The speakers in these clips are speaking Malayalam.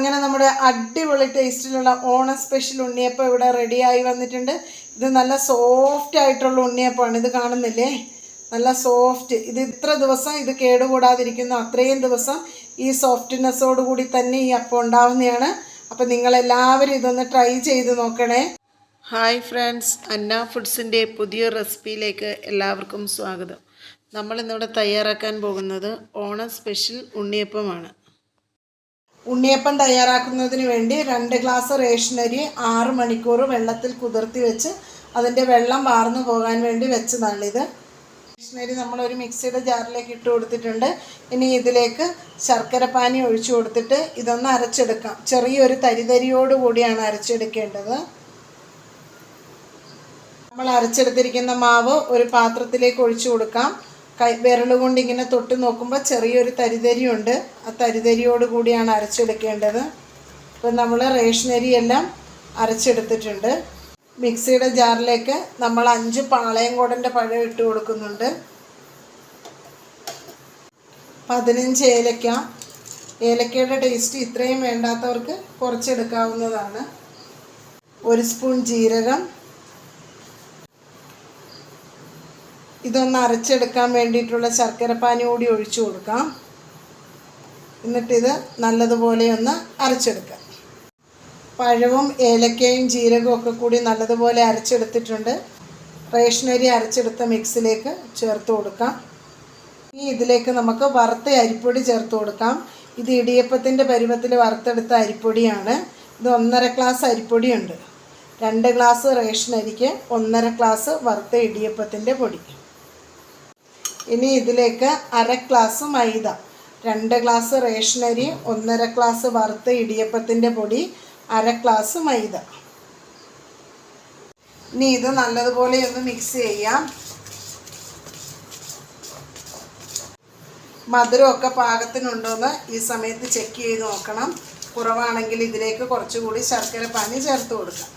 അങ്ങനെ നമ്മുടെ അടിപൊളി ടേസ്റ്റിലുള്ള ഓണ സ്പെഷ്യൽ ഉണ്ണിയപ്പം ഇവിടെ റെഡിയായി വന്നിട്ടുണ്ട്. ഇത് നല്ല സോഫ്റ്റ് ആയിട്ടുള്ള ഉണ്ണിയപ്പമാണ്. ഇത് കാണുന്നില്ലേ? നല്ല സോഫ്റ്റ് ഇത് ഇത്ര ദിവസം ഇത് കേടുകൂടാതിരിക്കുന്നു. അത്രയും ദിവസം ഈ സോഫ്റ്റ്നെസ്സോട് കൂടി തന്നെ ഈ അപ്പം ഉണ്ടാവുന്നതാണ്. അപ്പം നിങ്ങളെല്ലാവരും ഇതൊന്ന് ട്രൈ ചെയ്ത് നോക്കണേ. ഹായ് ഫ്രണ്ട്സ് അന്ന ഫുഡ്സിന്റെ പുതിയ റെസിപ്പിയിലേക്ക് എല്ലാവർക്കും സ്വാഗതം. നമ്മളിന്നിവിടെ തയ്യാറാക്കാൻ പോകുന്നത് ഓണം സ്പെഷ്യൽ ഉണ്ണിയപ്പമാണ്. ഉണ്ണിയപ്പം തയ്യാറാക്കുന്നതിന് വേണ്ടി രണ്ട് ഗ്ലാസ് റേഷനരി ആറ് മണിക്കൂർ വെള്ളത്തിൽ കുതിർത്തി വെച്ച് അതിന്റെ വെള്ളം വാർന്നു പോകാൻ വേണ്ടി വെച്ചതാണിത് റേഷനരി നമ്മളൊരു മിക്സിയുടെ ജാറിലേക്ക് ഇട്ട് കൊടുത്തിട്ടുണ്ട്. ഇനി ഇതിലേക്ക് ശർക്കര പാനി ഒഴിച്ചു കൊടുത്തിട്ട് ഇതൊന്ന് അരച്ചെടുക്കാം. ചെറിയൊരു തരിതരിയോട് കൂടിയാണ് അരച്ചെടുക്കേണ്ടത്. നമ്മൾ അരച്ചെടുത്തിരിക്കുന്ന മാവ് ഒരു പാത്രത്തിലേക്ക് ഒഴിച്ചു കൊടുക്കാം. കൈ വിരൽ കൊണ്ട് ഇങ്ങനെ തൊട്ട് നോക്കുമ്പോൾ ചെറിയൊരു തരിതരിയുണ്ട്. ആ തരിതരിയോട് കൂടിയാണ് അരച്ചെടുക്കേണ്ടത്. ഇപ്പം നമ്മൾ റേഷനരി എല്ലാം അരച്ചെടുത്തിട്ടുണ്ട്. മിക്സിയുടെ ജാറിലേക്ക് നമ്മൾ അഞ്ച് പാളയം കൊടന്റെ പഴം ഇട്ട് കൊടുക്കുന്നുണ്ട്. പതിനഞ്ച് ഏലക്ക. ഏലക്കയുടെ ടേസ്റ്റ് ഇത്രയും വേണ്ടാത്തവർക്ക് കുറച്ചെടുക്കാവുന്നതാണ്. ഒരു സ്പൂൺ ജീരകം. ഇതൊന്ന് അരച്ചെടുക്കാൻ വേണ്ടിയിട്ടുള്ള ശർക്കരപ്പാനി കൂടി ഒഴിച്ചു കൊടുക്കാം. എന്നിട്ടിത് നല്ലതുപോലെ ഒന്ന് അരച്ചെടുക്കാം. പഴവും ഏലക്കയും ജീരകവും ഒക്കെ കൂടി നല്ലതുപോലെ അരച്ചെടുത്തിട്ടുണ്ട്. റേഷനരി അരച്ചെടുത്ത മിക്സിലേക്ക് ചേർത്ത് കൊടുക്കാം. ഇനി ഇതിലേക്ക് നമുക്ക് വറുത്ത അരിപ്പൊടി ചേർത്ത് കൊടുക്കാം. ഇത് ഇടിയപ്പത്തിന്റെ പരുവത്തിൽ വറുത്തെടുത്ത അരിപ്പൊടിയാണ്. ഇത് ഒന്നര ഗ്ലാസ് അരിപ്പൊടിയുണ്ട്. രണ്ട് ഗ്ലാസ് റേഷനരിക്ക് ഒന്നര ഗ്ലാസ് വറുത്ത ഇടിയപ്പത്തിന്റെ പൊടി. ഇനി ഇതിലേക്ക് അര ഗ്ലാസ് മൈദ. രണ്ട് ഗ്ലാസ് റേഷനരി ഒന്നര ഗ്ലാസ് വറുത്ത ഇടിയപ്പത്തിന്റെ പൊടി അര ഗ്ലാസ് മൈദ. ഇനി ഇത് നല്ലതുപോലെ ഒന്ന് മിക്സ് ചെയ്യാം. മധുരമൊക്കെ പാകത്തിനുണ്ടോയെന്ന് ഈ സമയത്ത് ചെക്ക് ചെയ്ത് നോക്കണം. കുറവാണെങ്കിൽ ഇതിലേക്ക് കുറച്ചുകൂടി ശർക്കര പാനി ചേർത്ത് കൊടുക്കാം.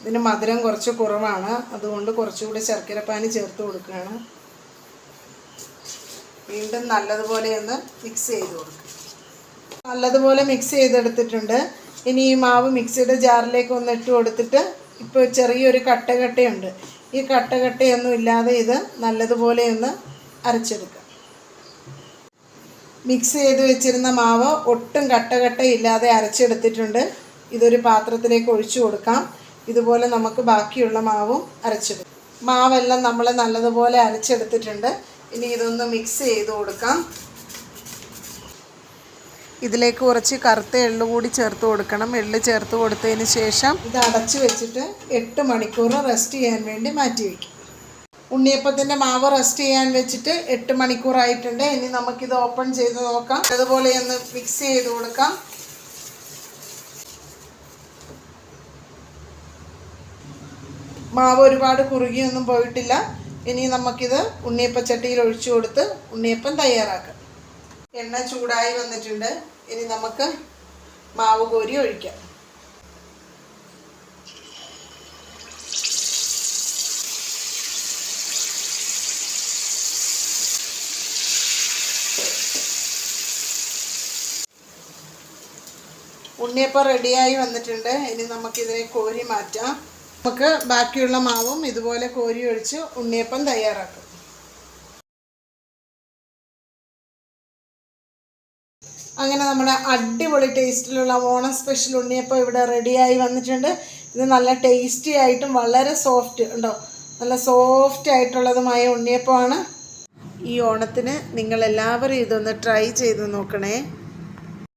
ഇതിന് മധുരം കുറച്ച് കുറവാണ്. അതുകൊണ്ട് കുറച്ചുകൂടി ശർക്കര പാനി ചേർത്ത് കൊടുക്കുകയാണ്. വീണ്ടും നല്ലതുപോലെ ഒന്ന് മിക്സ് ചെയ്ത് കൊടുക്കും. നല്ലതുപോലെ മിക്സ് ചെയ്തെടുത്തിട്ടുണ്ട്. ഇനി ഈ മാവ് മിക്സിയുടെ ജാറിലേക്ക് ഒന്ന് ഇട്ട് കൊടുത്തിട്ട് ഇപ്പോൾ ചെറിയൊരു കട്ടകട്ടയുണ്ട്. ഈ കട്ടകട്ടയൊന്നും ഇല്ലാതെ ഇത് നല്ലതുപോലെ ഒന്ന് അരച്ചെടുക്കുക മിക്സ് ചെയ്ത് വെച്ചിരുന്ന മാവ് ഒട്ടും കട്ടകട്ട ഇല്ലാതെ അരച്ചെടുത്തിട്ടുണ്ട്. ഇതൊരു പാത്രത്തിലേക്ക് ഒഴിച്ചു കൊടുക്കാം. ഇതുപോലെ നമുക്ക് ബാക്കിയുള്ള മാവും അരച്ചെടുക്കാം. മാവെല്ലാം നമ്മൾ നല്ലതുപോലെ അരച്ചെടുത്തിട്ടുണ്ട്. ഇനി ഇതൊന്ന് മിക്സ് ചെയ്ത് കൊടുക്കാം. ഇതിലേക്ക് കുറച്ച് കറുത്ത എള്ളു കൂടി ചേർത്ത് കൊടുക്കണം. എള്ള് ചേർത്ത് കൊടുത്തതിന് ശേഷം ഇത് അടച്ചു വെച്ചിട്ട് എട്ട് മണിക്കൂർ റെസ്റ്റ് ചെയ്യാൻ വേണ്ടി മാറ്റി വയ്ക്കും ഉണ്ണിയപ്പത്തിന്റെ മാവ് റെസ്റ്റ് ചെയ്യാൻ വെച്ചിട്ട് എട്ട് മണിക്കൂറായിട്ടുണ്ട് ഇനി നമുക്കിത് ഓപ്പൺ ചെയ്ത് നോക്കാം. അതുപോലെ ഒന്ന് മിക്സ് ചെയ്ത് കൊടുക്കാം. മാവ് ഒരുപാട് കുറുകിയൊന്നും പോയിട്ടില്ല. ഇനി നമുക്കിത് ഉണ്ണിയപ്പച്ചട്ടിയിൽ ഒഴിച്ചു കൊടുത്ത് ഉണ്ണിയപ്പം തയ്യാറാക്കാം. എണ്ണ ചൂടായി വന്നിട്ടുണ്ട്. ഇനി നമുക്ക് മാവ് കോരി ഒഴിക്കാം. ഉണ്ണിയപ്പം റെഡിയായി വന്നിട്ടുണ്ട്. ഇനി നമുക്കിതിനെ കോരി മാറ്റാം. നമുക്ക് ബാക്കിയുള്ള മാവും ഇതുപോലെ കോരി ഒഴിച്ച് ഉണ്ണിയപ്പം തയ്യാറാക്കും. അങ്ങനെ നമ്മുടെ അടിപൊളി ടേസ്റ്റിലുള്ള ഓണം സ്പെഷ്യൽ ഉണ്ണിയപ്പം ഇവിടെ റെഡിയായി വന്നിട്ടുണ്ട്. ഇത് നല്ല ടേസ്റ്റി ആയിട്ടും വളരെ സോഫ്റ്റ് ഉണ്ടോ? നല്ല സോഫ്റ്റ് ആയിട്ടുള്ളതുമായ ഉണ്ണിയപ്പമാണ്. ഈ ഓണത്തിന് നിങ്ങളെല്ലാവരും ഇതൊന്ന് ട്രൈ ചെയ്ത് നോക്കണേ.